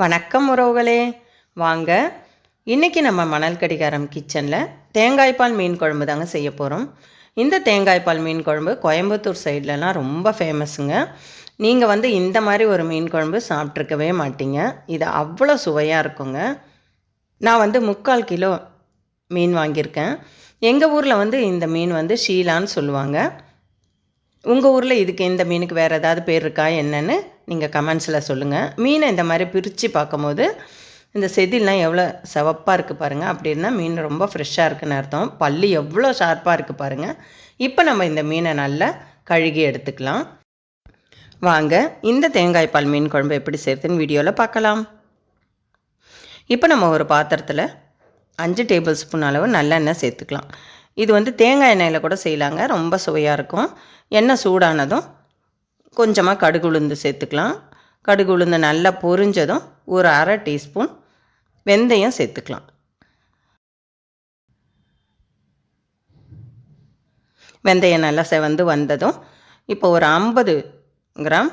வணக்கம் உறவுகளே. வாங்க இன்றைக்கி நம்ம மணல் கடிகாரம் கிச்சனில் தேங்காய்பால் மீன் குழம்பு தாங்க செய்ய போகிறோம் இந்த தேங்காய்பால் மீன் குழம்பு கோயம்புத்தூர் சைட்லலாம் ரொம்ப ஃபேமஸுங்க நீங்கள் வந்து இந்த மாதிரி ஒரு மீன் குழம்பு சாப்பிட்ருக்கவே மாட்டீங்க. இது அவ்வளோ சுவையாக இருக்குங்க. நான் வந்து முக்கால் கிலோ மீன் வாங்கியிருக்கேன். எங்கள் ஊரில் வந்து இந்த மீன் வந்து ஷீலான்னு சொல்லுவாங்க. உங்கள் ஊரில் இதுக்கு இந்த மீனுக்கு வேறு ஏதாவது பேர் இருக்கா என்னென்னு நீங்கள் கமெண்ட்ஸில் சொல்லுங்கள் மீனை இந்த மாதிரி பிரித்து பார்க்கும்போது இந்த செதில்லாம் எவ்வளோ சிவப்பாக இருக்குது பாருங்கள் அப்படின்னா மீன் ரொம்ப ஃப்ரெஷ்ஷாக இருக்குன்னு அர்த்தம். பல்லு எவ்வளோ ஷார்ப்பாக இருக்குது பாருங்கள் இப்போ நம்ம இந்த மீனை நல்லா கழுகி எடுத்துக்கலாம். வாங்க இந்த தேங்காய் பால் மீன் குழம்பு எப்படி செய்கிறதுன்னு வீடியோவில் பார்க்கலாம். இப்போ நம்ம ஒரு பாத்திரத்தில் அஞ்சு டேபிள் ஸ்பூன் அளவு நல்லெண்ணெய் சேர்த்துக்கலாம். இது வந்து தேங்காய் எண்ணெயில் கூட செய்யலாங்க. ரொம்ப சுவையாக இருக்கும். எண்ணெய் சூடானதும் கொஞ்சமாக கடுகு உளுந்து சேர்த்துக்கலாம். கடுகு உளுந்து நல்லா பொரிஞ்சதும் ஒரு அரை டீஸ்பூன் வெந்தயம் சேர்த்துக்கலாம். வெந்தயம் நல்லா செவந்து வந்ததும் இப்போ ஒரு ஐம்பது கிராம்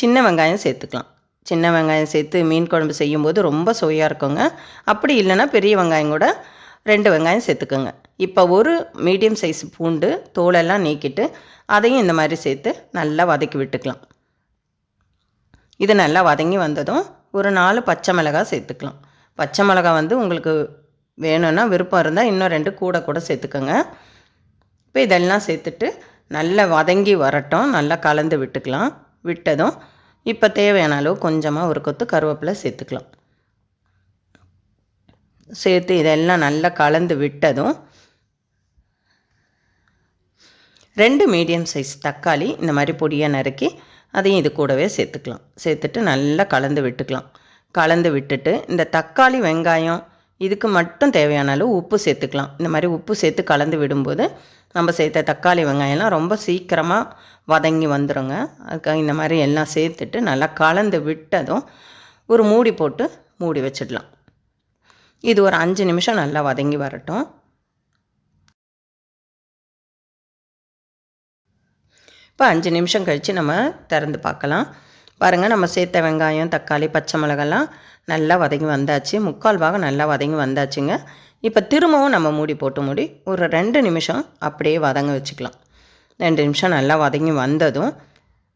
சின்ன வெங்காயம் சேர்த்துக்கலாம். சின்ன வெங்காயம் சேர்த்து மீன் குழம்பு செய்யும்போது ரொம்ப சுவையாக இருக்குங்க. அப்படி இல்லைன்னா பெரிய வெங்காயம் கூட ரெண்டு வெங்காயம் சேர்த்துக்கோங்க. இப்போ ஒரு மீடியம் சைஸ் பூண்டு தோலெல்லாம் நீக்கிட்டு அதையும் இந்த மாதிரி சேர்த்து நல்லா வதக்கி விட்டுக்கலாம். இது நல்லா வதங்கி வந்ததும் ஒரு நாலு பச்சை மிளகாய் சேர்த்துக்கலாம். பச்சை மிளகாய் வந்து உங்களுக்கு வேணும்னா விருப்பம் இருந்தால் இன்னும் ரெண்டு கூட கூட சேர்த்துக்கோங்க. இப்போ இதெல்லாம் சேர்த்துட்டு நல்லா வதங்கி வரட்டும். நல்லா கலந்து விட்டுக்கலாம். விட்டதும் இப்போ தேவையான அளவு கொஞ்சமாக ஒரு கொத்து கருவேப்பிலை சேர்த்துக்கலாம். சேர்த்து இதெல்லாம் நல்லா கலந்து விட்டதும் ரெண்டு மீடியம் சைஸ் தக்காளி இந்த மாதிரி பொடியாக நறுக்கி அதையும் இது கூடவே சேர்த்துக்கலாம். சேர்த்துட்டு நல்லா கலந்து விட்டுக்கலாம். கலந்து விட்டுட்டு இந்த தக்காளி வெங்காயம் இதுக்கு மட்டும் தேவையான அளவு உப்பு சேர்த்துக்கலாம். இந்த மாதிரி உப்பு சேர்த்து கலந்து விடும்போது நம்ம சேர்த்த தக்காளி வெங்காயம்லாம் ரொம்ப சீக்கிரமாக வதங்கி வந்துடுங்க அதுக்காக இந்த மாதிரி எல்லாம் சேர்த்துட்டு நல்லா கலந்து விட்டதும் ஒரு மூடி போட்டு மூடி வச்சிடலாம். இது ஒரு அஞ்சு நிமிஷம் நல்லா வதங்கி வரட்டும். இப்போ அஞ்சு நிமிஷம் கழித்து நம்ம திறந்து பார்க்கலாம். பாருங்கள் நம்ம சேர்த்த வெங்காயம் தக்காளி பச்சை மிளகெல்லாம் நல்லா வதங்கி வந்தாச்சு. முக்கால் பாகம் நல்லா வதங்கி வந்தாச்சுங்க. இப்போ திரும்பவும் நம்ம மூடி போட்டு மூடி ஒரு ரெண்டு நிமிஷம் அப்படியே வதங்க வச்சுக்கலாம். ரெண்டு நிமிஷம் நல்லா வதங்கி வந்ததும்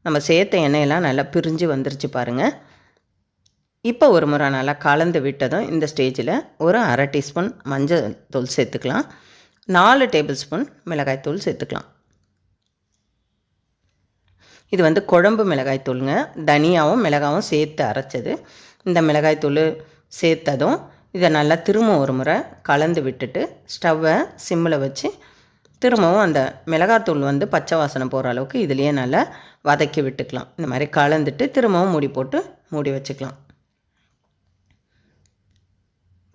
நம்ம சேர்த்த எண்ணெயெல்லாம் நல்லா பிரிஞ்சு வந்துருச்சு பாருங்கள் இப்போ ஒரு முறை நல்லா கலந்து விட்டதும் இந்த ஸ்டேஜில் ஒரு அரை டீஸ்பூன் மஞ்சள் தூள் சேர்த்துக்கலாம். நாலு டேபிள் ஸ்பூன் மிளகாய் தூள் சேர்த்துக்கலாம். இது வந்து குழம்பு மிளகாய் தூளுங்க. தனியாகவும் மிளகாவும் சேர்த்து அரைச்சது. இந்த மிளகாய் தூள் சேர்த்ததும் இதை நல்லா திரும்ப ஒரு முறை கலந்து விட்டுட்டு ஸ்டவ்வை சிம்மில் வச்சு திரும்பவும் அந்த மிளகாத்தூள் வந்து பச்சை வாசனை போகிற அளவுக்கு இதுலேயே நல்லா வதக்கி விட்டுக்கலாம். இந்த மாதிரி கலந்துட்டு திரும்பவும் மூடி போட்டு மூடி வச்சுக்கலாம்.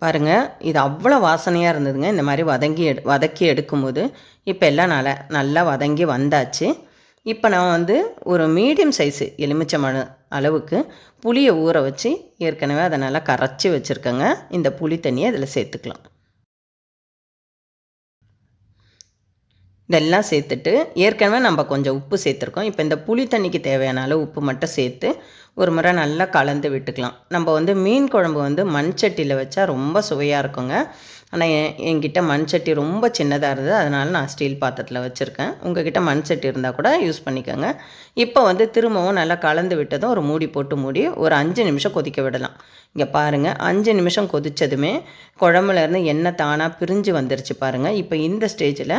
பாருங்கள் இது அவ்வளோ வாசனையாக இருந்ததுங்க. இந்த மாதிரி வதங்கி எடு வதக்கி எடுக்கும்போது இப்போ எல்லாம் நல்லா நல்லா வதங்கி வந்தாச்சு. இப்போ நான் வந்து ஒரு மீடியம் சைஸு எலுமிச்சமான அளவுக்கு புளியை ஊற வச்சு ஏற்கனவே அதை நல்லா கரைச்சி வச்சுருக்கேங்க. இந்த புளி தண்ணியை இதில் சேர்த்துக்கலாம். இதெல்லாம் சேர்த்துட்டு ஏற்கனவே நம்ம கொஞ்சம் உப்பு சேர்த்துருக்கோம். இப்போ இந்த புளி தண்ணிக்கு தேவையான அளவு உப்பு மட்டும் சேர்த்து ஒரு முறை நல்லா கலந்து விட்டுக்கலாம். நம்ம வந்து மீன் குழம்பு வந்து மண் சட்டியில் வச்சா ரொம்ப சுவையாக இருக்குங்க. ஆனால் என் என்கிட்ட மண் சட்டி ரொம்ப சின்னதாக இருந்தது. அதனால் நான் ஸ்டீல் பாத்திரத்தில் வச்சுருக்கேன். உங்ககிட்ட மண் சட்டி இருந்தால் கூட யூஸ் பண்ணிக்கோங்க. இப்போ வந்து திரும்பவும் நல்லா கலந்து விட்டதும் ஒரு மூடி போட்டு மூடி ஒரு அஞ்சு நிமிஷம் கொதிக்க விடலாம். இங்கே பாருங்கள் அஞ்சு நிமிஷம் கொதித்ததுமே குழம்புலேருந்து எண்ணெய் தானாக பிரிஞ்சு வந்துருச்சு பாருங்கள் இப்போ இந்த ஸ்டேஜில்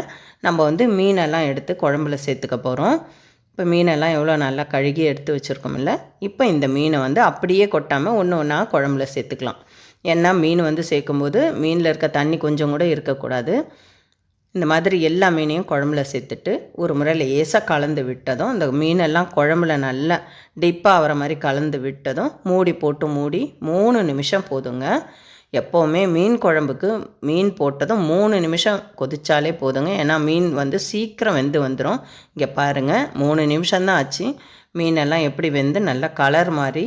நம்ம வந்து மீனெல்லாம் எடுத்து குழம்புல சேர்த்துக்க போகிறோம் இப்போ மீனெல்லாம் எவ்வளோ நல்லா கழுகி எடுத்து வச்சுருக்கோம்ல இப்போ இந்த மீனை வந்து அப்படியே கொட்டாமல் ஒன்று ஒன்றா குழம்புல சேர்த்துக்கலாம். ஏன்னா மீன் வந்து சேர்க்கும்போது மீனில் இருக்க தண்ணி கொஞ்சம் கூட இருக்கக்கூடாது. இந்த மாதிரி எல்லா மீனையும் குழம்புல சேர்த்துட்டு ஒரு முறை லேசாக கலந்து விட்டதும் அந்த மீனெல்லாம் குழம்புல நல்லா டிப்பாக ஆகிற மாதிரி கலந்து விட்டதும் மூடி போட்டு மூடி மூணு நிமிஷம் போதுங்க. எப்போவுமே மீன் குழம்புக்கு மீன் போட்டதும் மூணு நிமிஷம் கொதிச்சாலே போதுங்க. ஏன்னா மீன் வந்து சீக்கிரம் வெந்து வந்துடும் இங்கே பாருங்கள் மூணு நிமிஷம்தான் ஆச்சு. மீனெல்லாம் எப்படி வெந்து நல்லா கலர் மாதிரி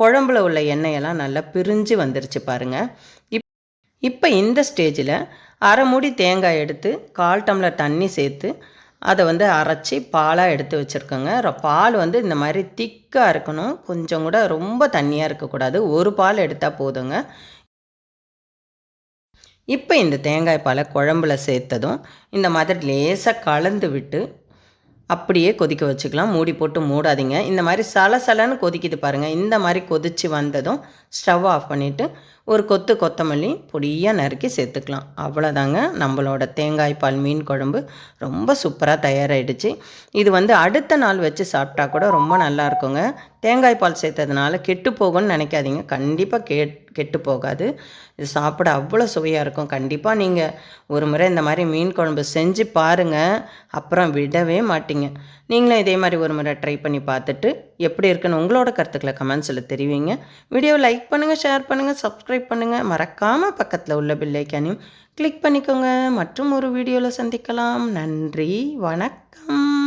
குழம்புல உள்ள எண்ணெயெல்லாம் நல்லா பிரிஞ்சு வந்துருச்சு பாருங்கள் இப் இப்போ இந்த ஸ்டேஜில் அரை மூடி தேங்காய் எடுத்து கால் டம்ளர் தண்ணி சேர்த்து அதை வந்து அரைச்சி பாலாக எடுத்து வச்சுருக்கோங்க. பால் வந்து இந்த மாதிரி திக்காக இருக்கணும். கொஞ்சம் கூட ரொம்ப தண்ணியாக இருக்கக்கூடாது. ஒரு பால் எடுத்தால் போதுங்க. இப்போ இந்த தேங்காய் பாலை குழம்புல சேர்த்ததும் இந்த மாதிரி லேசாக கலந்து விட்டு அப்படியே கொதிக்க வச்சுக்கலாம். மூடி போட்டு மூடாதீங்க. இந்த மாதிரி சலசலன்னு கொதிக்குது பாருங்கள் இந்த மாதிரி கொதித்து வந்ததும் ஸ்டவ் ஆஃப் பண்ணிவிட்டு ஒரு கொத்து கொத்தமல்லி பொடியாக நறுக்கி சேர்த்துக்கலாம். அவ்வளோதாங்க நம்மளோட தேங்காய் பால் மீன் குழம்பு. ரொம்ப சூப்பராக தயாராகிடுச்சு இது வந்து அடுத்த நாள் வச்சு சாப்பிட்டா கூட ரொம்ப நல்லா இருக்குங்க. தேங்காய் பால் சேர்த்ததுனால கெட்டு போகும்னு நினைக்காதீங்க. கண்டிப்பாக கே கெட்டு போகாது. இது சாப்பிட அவ்வளோ சுவையாக இருக்கும். கண்டிப்பாக நீங்கள் ஒரு முறை இந்த மாதிரி மீன் குழம்பு செஞ்சு பாருங்கள் அப்புறம் விடவே மாட்டீங்க. நீங்களும் இதே மாதிரி ஒரு முறை ட்ரை பண்ணி பார்த்துட்டு எப்படி இருக்குன்னு உங்களோட கருத்துக்களை கமெண்ட்ஸில் தெரிவிங்க. வீடியோ லைக் பண்ணுங்கள் ஷேர் பண்ணுங்கள் சப்ஸ்கிரைப் பண்ணுங்கள் மறக்காமல் பக்கத்தில் உள்ள பில்லைக்கானையும் கிளிக் பண்ணிக்கோங்க. மற்றும் ஒரு வீடியோவில் சந்திக்கலாம். நன்றி. வணக்கம்.